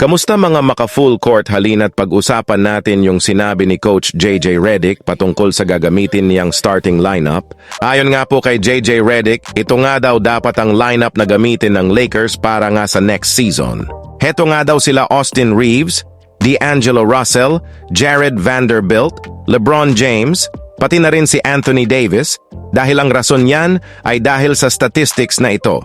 Kamusta mga maka-full court halina't pag-usapan natin yung sinabi ni Coach JJ Redick patungkol sa gagamitin niyang starting lineup? Ayon nga po kay JJ Redick, ito nga daw dapat ang lineup na gamitin ng Lakers para nga sa next season. Heto nga daw sila Austin Reeves, D'Angelo Russell, Jared Vanderbilt, LeBron James, pati na rin si Anthony Davis dahil ang rason yan ay dahil sa statistics na ito.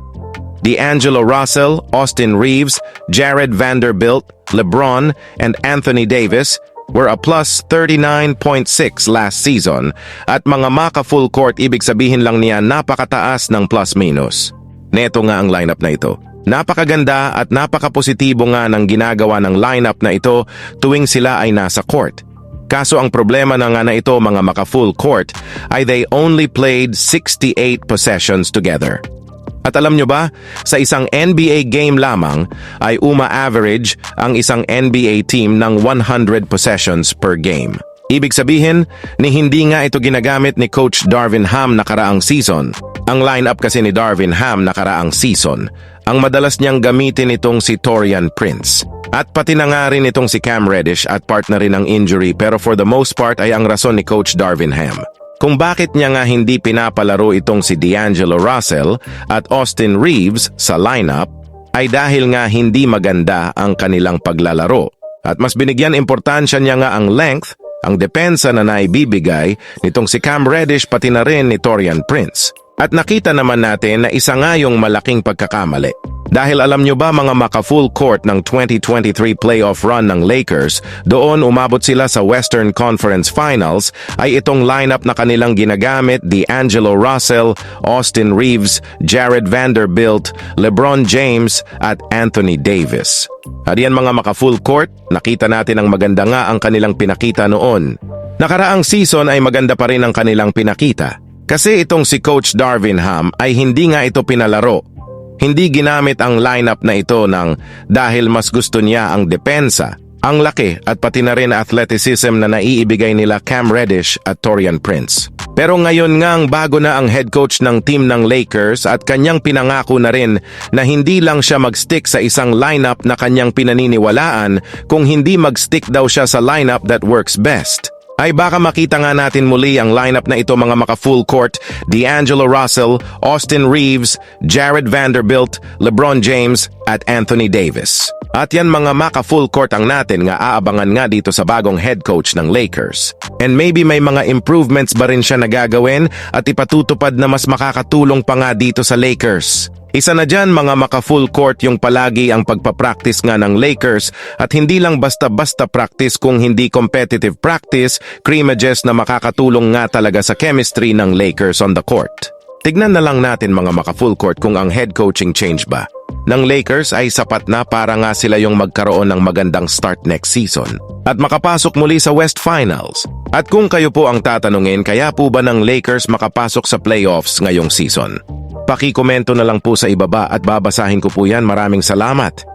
D'Angelo Russell, Austin Reeves, Jared Vanderbilt, LeBron, and Anthony Davis were a plus 39.6 last season at mga maka full court ibig sabihin lang niya napakataas ng plus-minus. Neto nga ang lineup na ito. Napakaganda at napakapositibo nga ng ginagawa ng lineup na ito tuwing sila ay nasa court. Kaso ang problema na nga na ito mga maka full court ay they only played 68 possessions together. At alam nyo ba, sa isang NBA game lamang ay uma-average ang isang NBA team ng 100 possessions per game. Ibig sabihin, ni hindi nga ito ginagamit ni Coach Darvin Ham nakaraang season. Ang lineup kasi ni Darvin Ham nakaraang season, ang madalas niyang gamitin itong si Torian Prince. At pati na nga rin itong si Cam Reddish at part na rin ng injury pero for the most part ay ang rason ni Coach Darvin Ham. Kung bakit niya nga hindi pinapalaro itong si D'Angelo Russell at Austin Reeves sa lineup ay dahil nga hindi maganda ang kanilang paglalaro. At mas binigyan importansya niya nga ang length, ang depensa na naibibigay nitong si Cam Reddish pati na rin ni Torian Prince. At nakita naman natin na isa nga yung malaking pagkakamali. Dahil alam nyo ba mga maka-full court ng 2023 playoff run ng Lakers, doon umabot sila sa Western Conference Finals, ay itong lineup na kanilang ginagamit D'Angelo Russell, Austin Reeves, Jared Vanderbilt, LeBron James, at Anthony Davis. At yan mga maka-full court, nakita natin ang maganda nga ang kanilang pinakita noon. Nakaraang season ay maganda pa rin ang kanilang pinakita. Kasi itong si Coach Darvin Ham ay hindi nga ito pinalaro hindi ginamit ang lineup na ito ng dahil mas gusto niya ang depensa, ang laki at pati na rin athleticism na naiibigay nila Cam Reddish at Torian Prince. Pero ngayon ngang bago na ang head coach ng team ng Lakers at kanyang pinangako na rin na hindi lang siya magstick sa isang lineup na kanyang pinaniniwalaan kung hindi magstick daw siya sa lineup that works best ay baka makita nga natin muli ang lineup na ito mga maka-full court, D'Angelo Russell, Austin Reeves, Jared Vanderbilt, LeBron James, at Anthony Davis. At yan mga maka-full court ang natin nga aabangan nga dito sa bagong head coach ng Lakers. And maybe may mga improvements ba rin siya nagagawin at ipatutupad na mas makakatulong pa nga dito sa Lakers. Isa na dyan mga maka-full court yung palagi ang pagpapractice nga ng Lakers at hindi lang basta-basta practice kung hindi competitive practice, scrimmages na makakatulong nga talaga sa chemistry ng Lakers on the court. Tignan na lang natin mga maka-full court kung ang head coaching change ba. Ng Lakers ay sapat na para nga sila yung magkaroon ng magandang start next season at makapasok muli sa West Finals. At kung kayo po ang tatanungin, kaya po ba ng Lakers makapasok sa playoffs ngayong season? Pakikomento na lang po sa ibaba at babasahin ko po yan. Maraming salamat.